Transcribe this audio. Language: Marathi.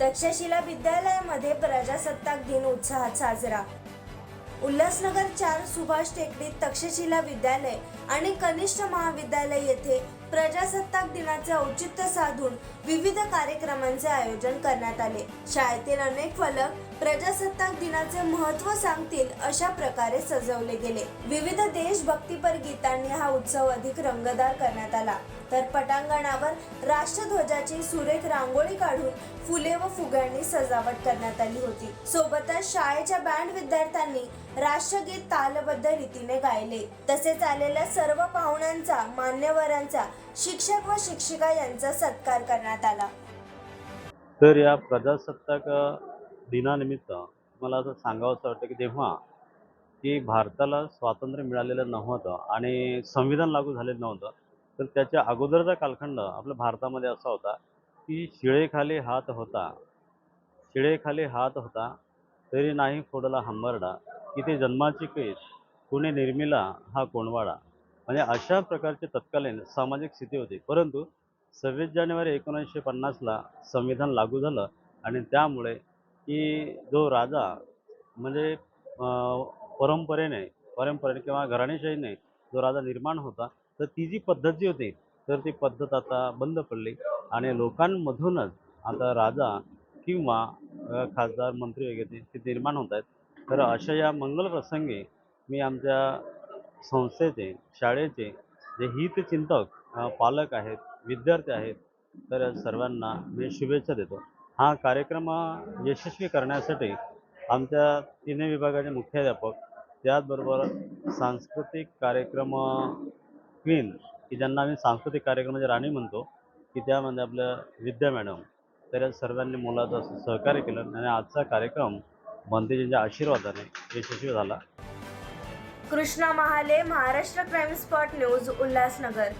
तक्षशिला विद्यालयामध्ये प्रजासत्ताक दिन उत्साहात साजरा. उल्हासनगर चार सुभाष टेकडीत तक्षशिला विद्यालय आणि कनिष्ठ महाविद्यालय येथे प्रजासत्ताक दिनाचे औचित्य साधून विविध कार्यक्रमांचे आयोजन करण्यात आले. शाळेतील अनेक फलक प्रजासत्ताक दिनाचे महत्त्व सांगतील अशा प्रकारे सजवले गेले. विविध देशभक्तीपर गीतांनी हा उत्सव अधिक रंगदार करण्यात आला. तर पटांगणावर राष्ट्रध्वजाची सुरेख रांगोळी काढून फुले व फुग्यांनी सजावट करण्यात आली होती. सोबतच शाळेच्या बँड विद्यार्थ्यांनी राष्ट्रगीत तालबद्ध रीतीने गायले. तसेच आलेल्या सर्व पाहुण्यांचा मान्यवरांचा शिक्षक व शिक्षिका यांचा सत्कार करण्यात आला. तर या प्रजासत्ताक दिनानिमित्त मला असं सांगावंसं वाटतं की तेव्हा की भारताला स्वातंत्र्य मिळालेलं नव्हतं आणि संविधान लागू झालेलं नव्हतं तर त्याच्या अगोदरचा कालखंड आपल्या भारतामध्ये असा होता की शिळेखाली हात होता. शिळेखाली हात होता तरी नाही फोडला हंबरडा. की ते जन्माची केस कुणी निर्मिला हा कोणवाडा म्हणजे अशा प्रकारची तत्कालीन सामाजिक स्थिती होती. परंतु सव्वीस जानेवारी एकोणीसशे पन्नासला संविधान लागू झालं आणि त्यामुळे की जो राजा म्हणजे परंपरेने परंपरेने किंवा घराणेशाहीने जो राजा निर्माण होता तर ती जी पद्धत जी होती तर ती पद्धत आता बंद पडली. आणि लोकांमधूनच आता राजा किंवा खासदार मंत्री वगैरे ते निर्माण होत आहेत. तर अशा या मंगल प्रसंगी मी आमच्या संस्थेचे शाळेचे जे हितचिंतक पालक आहेत विद्यार्थी आहेत तर सर्वांना मी शुभेच्छा देतो. हा कार्यक्रम यशस्वी करण्यासाठी आमच्या तिन्ही विभागाचे मुख्याध्यापक त्याचबरोबर सांस्कृतिक कार्यक्रम क्वीन की ज्यांना आम्ही सांस्कृतिक कार्यक्रमाची म्हणजे राणी म्हणतो की त्यामध्ये आपल्या विद्या मॅडम तर सर्वांनी मुलाचं असं सहकार्य केलं आणि आजचा कार्यक्रम बंदेजींच्या आशीर्वादाने यशस्वी झाला. Krishna Mahale Maharashtra crime spot news Ulhasnagar.